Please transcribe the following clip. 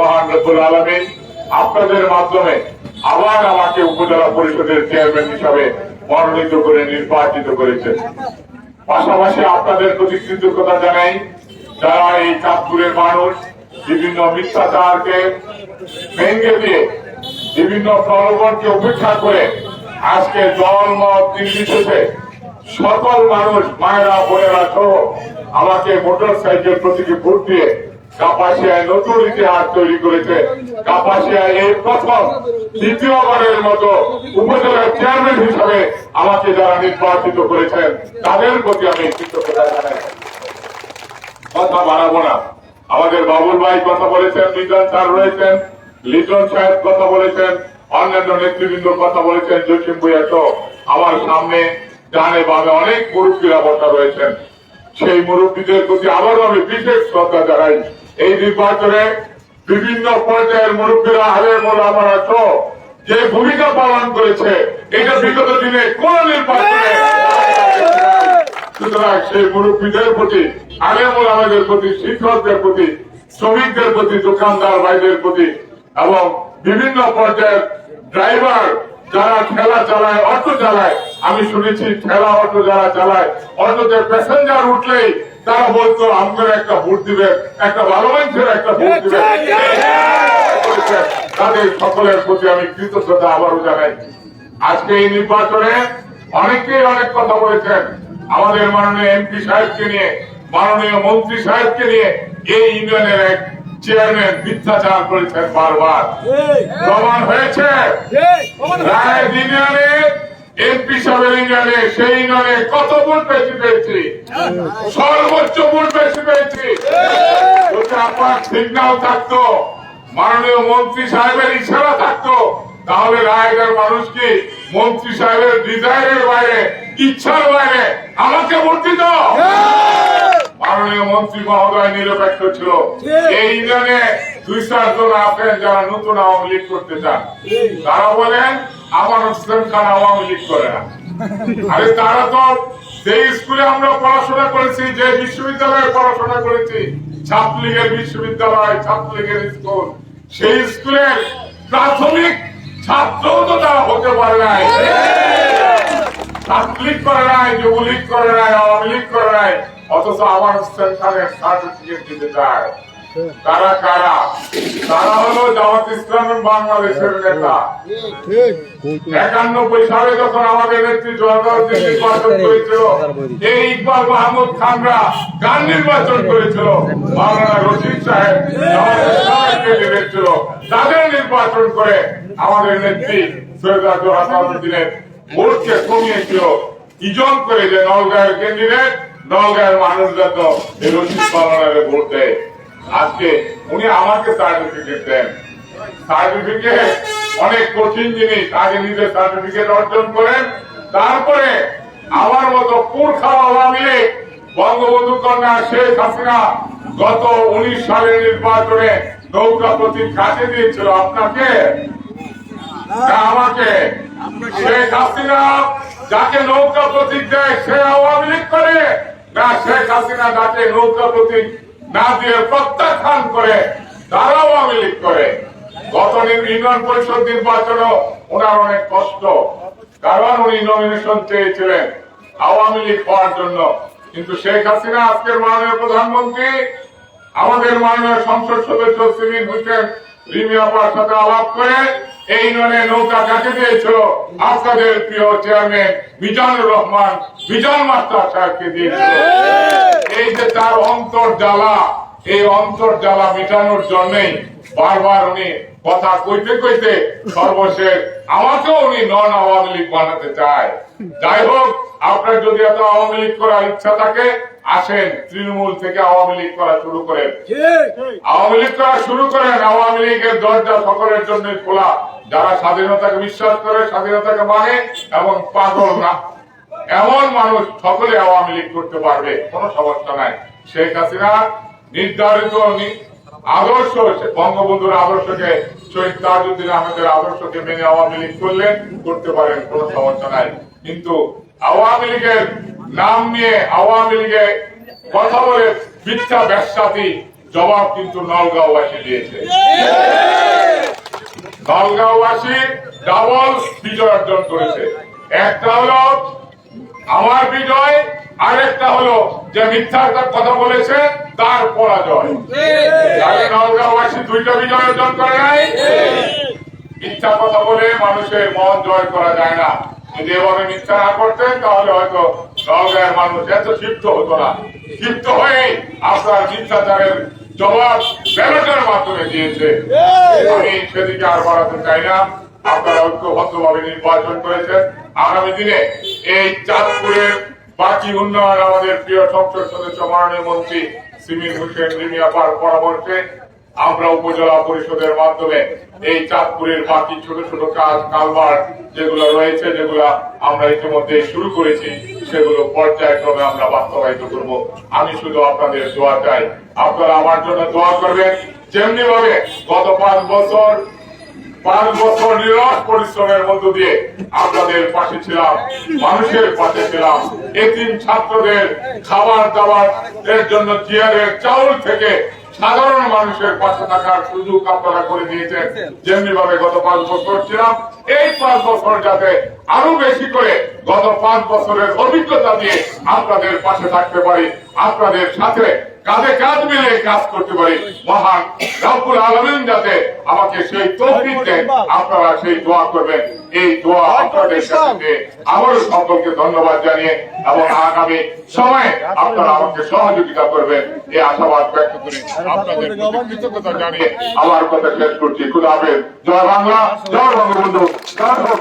মহান রব্বুল আলমিন, আপনাদের মাধ্যমে আবার আমাকে উপজেলা পরিষদের চেয়ারম্যান হিসাবে মনোনীত করে নির্বাচিত করেছেন। পাশাপাশি আপনাদের প্রতি কৃতজ্ঞতা জানাই, যারা এই চাঁদপুরের মানুষ, বিভিন্ন মিথ্যাচারকে ভেঙে দিয়ে বিভিন্ন প্রলোভনকে উপেক্ষা করে আজকে জল মত নির্বিশেষে সকল মানুষ, মায়েরা, বোনেরা সহ আমাকে মোটর সাইকেল প্রতীকে ভোট দিয়ে কাপাসিয়ায় নতুন ইতিহাস তৈরি করেছে। কাপাসিয়ায় এই প্রথম দ্বিতীয়বারের মতো উপজেলার চেয়ারম্যান হিসাবে আমাকে যারা নির্বাচিত করেছেন, তাদের প্রতি আমি কৃতজ্ঞতা জানাই। কথা বাড়াবো না। আমাদের বাবুল ভাই কথা বলেছেন, মিজান স্যার রয়েছেন, লিটন সাহেব কথা বলেছেন, অন্যান্য নেতৃবৃন্দ কথা বলেছেন, জসিম ভুইয়া সহ আমার সামনে ডানে বামে অনেক মুরব্বীরা বসা রয়েছেন। সেই মুরব্বীদের প্রতি আবারও আমি বিশেষ শ্রদ্ধা জানাই। এই নির্বাচনে বিভিন্ন পর্যায়ের মুরব্বীরা আলের মোলামারা সহ যে ভূমিকা পালন করেছে, এটা বিগত দিনে কোন নির্বাচনে সুতরাং সেই মুরব্বীদের প্রতি, আলেমুল আমাদের প্রতি, শিক্ষকদের প্রতি, শ্রমিকদের প্রতি, দোকানদার ভাইদের প্রতি এবং বিভিন্ন পর্যায়ের ড্রাইভার যারা খেলা চালায়, অটো চালায়, আমি শুনেছি খেলা অটো যারা চালায়, অটোতে প্যাসেঞ্জার উঠলেই তারা বলতো আমাদের একটা ভোট দিবে একটা ভালো মানুষের একটা ভোট দিবে তাদের সকলের প্রতি আমি কৃতজ্ঞতা আবারও জানাই। আজকে এই নির্বাচনে অনেকেই অনেক কথা বলেছেন। আমাদের মাননীয় এমপি সাহেবকে নিয়ে মাননীয় মন্ত্রী সাহেবকে নিয়ে এই ইউনিয়নের এক চেয়ারম্যান মিথ্যাচার করেছেন বারবার। প্রমাণ হয়েছে। রায় ইউনিয়নে এমপি সাহেবের ইংল্যান্ডে সেই ইংল্যান্ডে কত ভোট বেশি পেয়েছি? সর্বোচ্চ ভোট বেশি পেয়েছি। আপনার সিগনাল থাকতো, মাননীয় মন্ত্রী সাহেবের ইশারা থাকতো, তাহলে রায়গড় মানুষ কি মন্ত্রী সাহেবের ডিজাইনের বাইরে, ইচ্ছার বাইরে আমাকে ভোট দিত? মাননীয় মন্ত্রী মহোদয় নিরপেক্ষ ছিল। এই ইউনিয়নে দুই চারজন আছেন যারা নতুন আওয়ামী লীগ করতে চান। তারা বলেন আমার হোসেন খান আওয়ামী লীগ করে না। আরে তারা তো যে স্কুলে আমরা পড়াশোনা করেছি যে বিশ্ববিদ্যালয়ে পড়াশোনা করেছি ছাত্রলীগের বিশ্ববিদ্যালয় ছাত্রলীগের স্কুল সেই স্কুলের প্রাথমিক ছাত্রও তো তারা হতে পারে নাই। ছাত্রলীগ করে নাই যুবলীগ করে নাই আওয়ামী লীগ করে নাই। অথচ আমার হোসেন খানের সার্টিফিকেট দিতে চায়। তারা কারা? তারা হলো জামাত ইসলামের বাংলাদেশের নেতা। একানব্বই সালে যখন আমাদের নেত্রী নির্বাচন করেছিল এই ইকবাল মাহমুদ খানরা গান নির্বাচন করেছিল? মাওলানা রশিদ সাহেব সবাইকে তাদের নির্বাচন করে আমাদের নেত্রী সৈয়দা জোহাসাউদ্দিনের ভোটকে কমিয়েছিল। ইজন করে যে নলগাঁয়ের ক্যান্ডিডেট নলগাঁয়ের মানুষ যত এই রশিদ মাওলানারে ভোট দেয় আজকে উনি আমাকে সার্টিফিকেট দেন। সার্টিফিকেট অনেক কঠিন জিনিস আগে নিজের সার্টিফিকেট অর্জন করেন তারপরে আমার মতো পুরখা আওয়ামী লীগ বঙ্গবন্ধু কন্যা শেখ হাসিনা গত উনিশ সালের নির্বাচনে নৌকা প্রতীক কাজে দিয়েছিল। আপনাকে? আমাকে? শেখ হাসিনা যাকে নৌকা প্রতীক দেয় সে আওয়ামী লীগ করে। না শেখ হাসিনা যাকে নৌকা প্রতীক না দিয়ে প্রত্যাখ্যান করে তারা আওয়ামী লীগ করে। গত ইউনিয়ন পরিষদ নির্বাচনও ওনার অনেক কষ্ট। কারণ উনি নমিনেশন চেয়েছিলেন আওয়ামী লীগ হওয়ার জন্য। কিন্তু শেখ হাসিনা আজকের মাননীয় প্রধানমন্ত্রী, আমাদের মাননীয় সংসদ সদস্য সিভিল হোসেন রিমি আপার সাথে আলাপ করে এই ননে নৌকা কাকে দিয়েছিল? আপনাদের প্রিয় চেয়ারম্যান মিজানুর রহমান মিজান মাস্টার সাহেবকে দিয়েছিল। এই যে তার অন্তর জ্বালা এই অন্তর জ্বালা মেটানোর জন্যই বারবার উনি কথা কইতে কইতে সর্বশেষ আমাকেও উনি নন আওয়ামী লীগ বানাতে চায়। যাই হোক আপনার যদি এত আওয়ামী লীগ করার ইচ্ছা থাকে আসেন তৃণমূল থেকে আওয়ামী লীগ করা শুরু করেন। আওয়ামী লীগ করা শুরু করেন আওয়ামী লীগের দরজা সকলের জন্য খোলা। যারা স্বাধীনতাকে বিশ্বাস করে স্বাধীনতাকে মানে এবং পাগল না। এমন মানুষ সকলে আওয়ামী লীগ করতে পারবে কোনো সমস্যা নাই। শেখ হাসিনা নির্ধারিত আদর্শ বঙ্গবন্ধুর আদর্শকে, শহীদ তাজউদ্দিন আহমেদের আদর্শকে মেনে আওয়ামী লীগ করলেন, করতে পারেন কোনো সমস্যা নাই। কিন্তু আওয়ামী লীগের নাম নিয়ে আওয়ামী লীগে কথা বলে মিথ্যা ব্যবসাতি জবাব কিন্তু নলগাঁওবাসী দিয়েছে। নলগাঁওবাসী ডাবল বিজয় অর্জন করেছে। একটা হলো আমার বিজয়, আরেকটা হলো যে মিথ্যার কথা বলেছে তার পরাজয়। দুইটা বিজয় অর্জন করে নাই মিথ্যা কথা বলে মানুষের মন জয় করা যায় না। যদি এভাবে মিথ্যা না করতেন তাহলে হয়তো নলগাঁয়ের মানুষ এত ক্ষিপ্ত হতো না। ক্ষিপ্ত হয়ে আপনার মিথ্যাচারের জবাব ব্যালটের মাধ্যমে দিয়েছে। আমি সেদিকে আর বাড়াতে চাই না। আপনারা ঐক্যবদ্ধভাবে নির্বাচন করেছেন। আগামী দিনে এই চাঁদপুরের বাকি উন্নয়ন আমাদের প্রিয় সংসদ সদস্য মাননীয় মন্ত্রী সিমির হোসেন রিমিয়াপার পরামর্শে আমরা উপজেলা পরিষদের মাধ্যমে এই চাঁদপুরের বাকি ছোট ছোট কাজ কালবার যেগুলো রয়েছে, যেগুলো আমরা ইতিমধ্যে শুরু করেছি, সেগুলো পর্যায়ক্রমে আমরা বাস্তবায়িত করব। আমি শুধু আপনাদের দোয়া চাই। আপনারা আমার জন্য দোয়া করবেন। যেমনি ভাবে গত পাঁচ বছর পাঁচ বছর নিরস পরিশ্রমের মধ্য দিয়ে আপনাদের পাশে ছিলাম, মানুষের পাশে ছিলাম। এতিম ছাত্রদের খাবার দাবার এর জন্য চাউল থেকে সাধারণ মানুষের পাশে থাকার সুযোগ আপনারা করে দিয়েছেন। যেমনি ভাবে গত পাঁচ বছর ছিলাম, এই পাঁচ বছর যাতে আরও বেশি করে গত পাঁচ বছরের অভিজ্ঞতা দিয়ে আপনাদের পাশে থাকতে পারি, আপনাদের সাথে কাঁধে কাঁধ মিলে কাজ করতে পারি। মহান রব্বুল আলমিন যাতে আমাকে সেই তৌফিক দেন, আপনারা সেই দোয়া করবেন। এই দোয়া আপনাদের সাথে আবারও সকলকে ধন্যবাদ জানিয়ে এবং আগামী সময়ে আপনারা আমাকে সহযোগিতা করবেন। এই আশাবাদ ব্যক্ত করি। আপনাদের কৃতজ্ঞতা জানিয়ে আমার কথা শেষ করছি। খুদা হাফেজ। জয় বাংলা, জয় বঙ্গবন্ধু। জয় হোক